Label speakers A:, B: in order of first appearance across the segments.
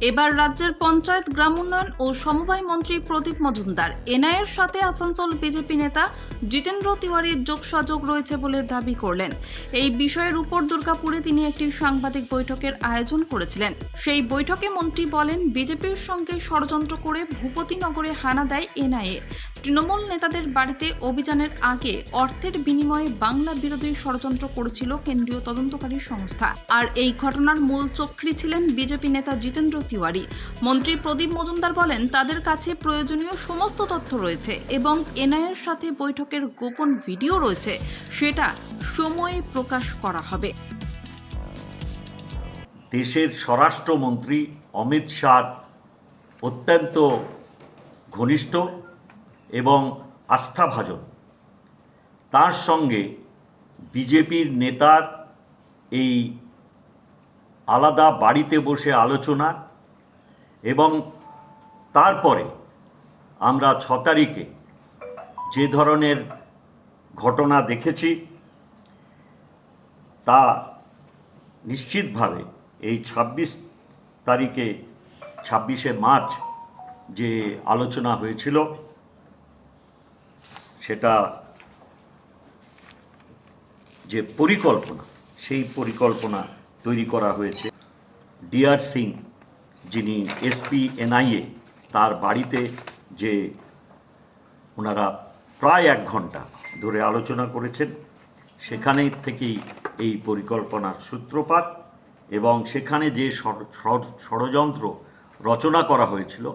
A: এবার রাজ্যের পঞ্চায়েত, গ্রাম উন্নয়ন ও সমবায় মন্ত্রী প্রদীপ মজুমদার। এনআইয়ের সাথে আসানসোল বিজেপি নেতা জিতেন্দ্র তিওয়ারির যোগসাযোগ রয়েছে বলে দাবি করলেন। এই বিষয়ের উপর দুর্গাপুরে তিনি একটি সাংবাদিক বৈঠকের আয়োজন করেছিলেন। সেই বৈঠকে মন্ত্রী বলেন, বিজেপির সঙ্গে ষড়যন্ত্র করে ভূপতিনগরে হানা দেয় এনআইএ। তৃণমূল নেতাদের বাড়িতে অভিযানের আগে অর্থের বিনিময়ে বাংলা বিরোধী ষড়যন্ত্র করেছিল কেন্দ্রীয় তদন্তকারী সংস্থা। আর এই ঘটনার মূল চক্রী ছিলেন বিজেপি নেতা জিতেন্দ্র তিওয়ারি। মন্ত্রী প্রদীপ মজুমদার বলেন, তাদের কাছে প্রয়োজনীয় সমস্ত তথ্য রয়েছে এবং এনআইএর সাথে বৈঠকের গোপন ভিডিও রয়েছে। সেটা সময়ে প্রকাশ করা হবে।
B: দেশের স্বরাষ্ট্রমন্ত্রী অমিত শাহ অত্যন্ত ঘনিষ্ঠ। এবং আস্থাভাজন। তার সঙ্গে বিজেপির নেতার এই আলাদা বাড়িতে বসে আলোচনা এবং তারপরে আমরা ছ তারিখে যে ধরনের ঘটনা দেখেছি, তা নিশ্চিতভাবে এই ছাব্বিশ তারিখে, ছাব্বিশে মার্চ যে আলোচনা হয়েছিল সেটা যে পরিকল্পনা, সেই পরিকল্পনা তৈরি করা হয়েছে। ডিআর সিং যিনি এসপি, এনআইএ, তার বাড়িতে যে ওনারা প্রায় এক ঘণ্টা ধরে আলোচনা করেছেন সেখানে থেকেই এই পরিকল্পনার সূত্রপাত এবং সেখানে যে ষড়- ষড়- ষড়যন্ত্র রচনা করা হয়েছিল,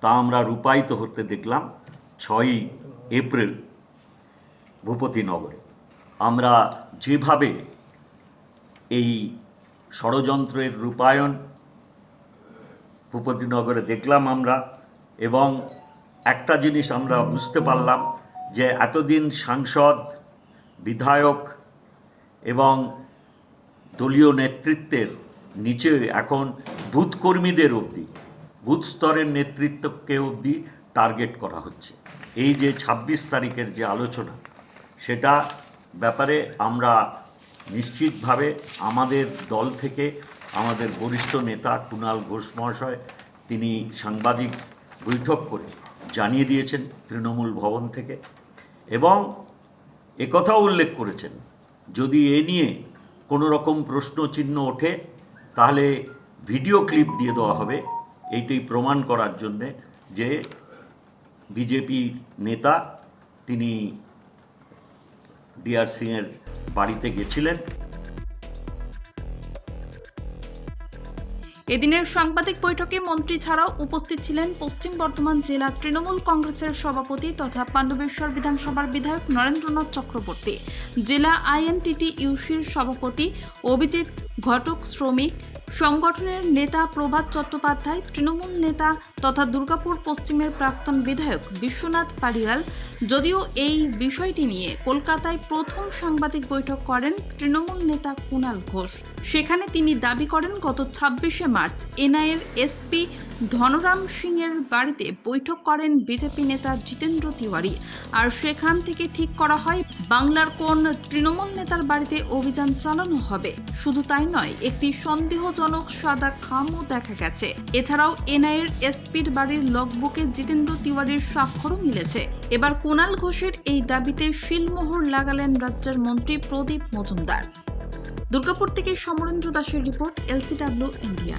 B: তা আমরা রূপায়িত হতে দেখলাম ছয়ই এপ্রিল ভূপতিনগরে আমরা যেভাবে এই ষড়যন্ত্রের রূপায়ণ ভূপতিনগরে দেখলাম আমরা এবং একটা জিনিস আমরা বুঝতে পারলাম যে এতদিন সাংসদ, বিধায়ক এবং দলীয় নেতৃত্বের নিচে এখন বুথ কর্মীদের অবধি, বুথ স্তরের নেতৃত্বকে অবধি টার্গেট করা হচ্ছে। এই যে ২৬ তারিখের যে আলোচনা সেটা ব্যাপারে আমরা নিশ্চিতভাবে আমাদের দল থেকে আমাদের বরিষ্ঠ নেতা কুণাল ঘোষ মহাশয়, তিনি সাংবাদিক বৈঠক করে জানিয়ে দিয়েছেন তৃণমূল ভবন থেকে এবং একথাও উল্লেখ করেছেন, যদি এ নিয়ে কোনো রকম প্রশ্নচিহ্ন ওঠে, তাহলে ভিডিও ক্লিপ দিয়ে দেওয়া হবে। এইটাই প্রমাণ করার জন্যে যে বিজেপি নেতা, তিনি ডিআর সিংয়ের বাড়িতে গেছিলেন।
A: এদিনের সাংবাদিক বৈঠকে মন্ত্রী ছাড়াও উপস্থিত ছিলেন পশ্চিম বর্ধমান জেলা তৃণমূল কংগ্রেসের সভাপতি তথা পাণ্ডবেশ্বর বিধানসভার বিধায়ক নরেন্দ্রনাথ চক্রবর্তী, জেলা আইএনটিটি ইউসির সভাপতি অভিজিৎ ঘটক শ্রমিক সংগঠনের নেতা প্রভাত চট্টোপাধ্যায়, তৃণমূল নেতা তথা দুর্গাপুর পশ্চিমের প্রাক্তন বিধায়ক বিশ্বনাথ পারিয়াল যদিও এই বিষয়টি নিয়ে কলকাতায় প্রথম সাংবাদিক বৈঠক করেন তৃণমূল নেতা কুণাল ঘোষ। সেখানে তিনি দাবি করেন, গত ছাব্বিশে মার্চ এনআইএর এসপি ধনরাম সিং এর বাড়িতে বৈঠক করেন বিজেপি নেতা জিতেন্দ্র তিওয়ারি। আর সেখান থেকে ঠিক করা হয়, বাংলার কোন তৃণমূল নেতার বাড়িতে অভিযান চালানো হবে। শুধু তাই নয়, একটি সন্দেহজনক সাদা খামও দেখা গেছে। এছাড়াও এনআইএর এসপির বাড়ির লগবুকে জিতেন্দ্র তিওয়ারির স্বাক্ষরও মিলেছে। এবার কুণাল ঘোষের এই দাবিতে শিলমোহর লাগালেন রাজ্যের মন্ত্রী প্রদীপ মজুমদার। দুর্গাপুর থেকে সমরেন্দ্র দাসের রিপোর্ট, এলসিডাব্লিউ ইন্ডিয়া।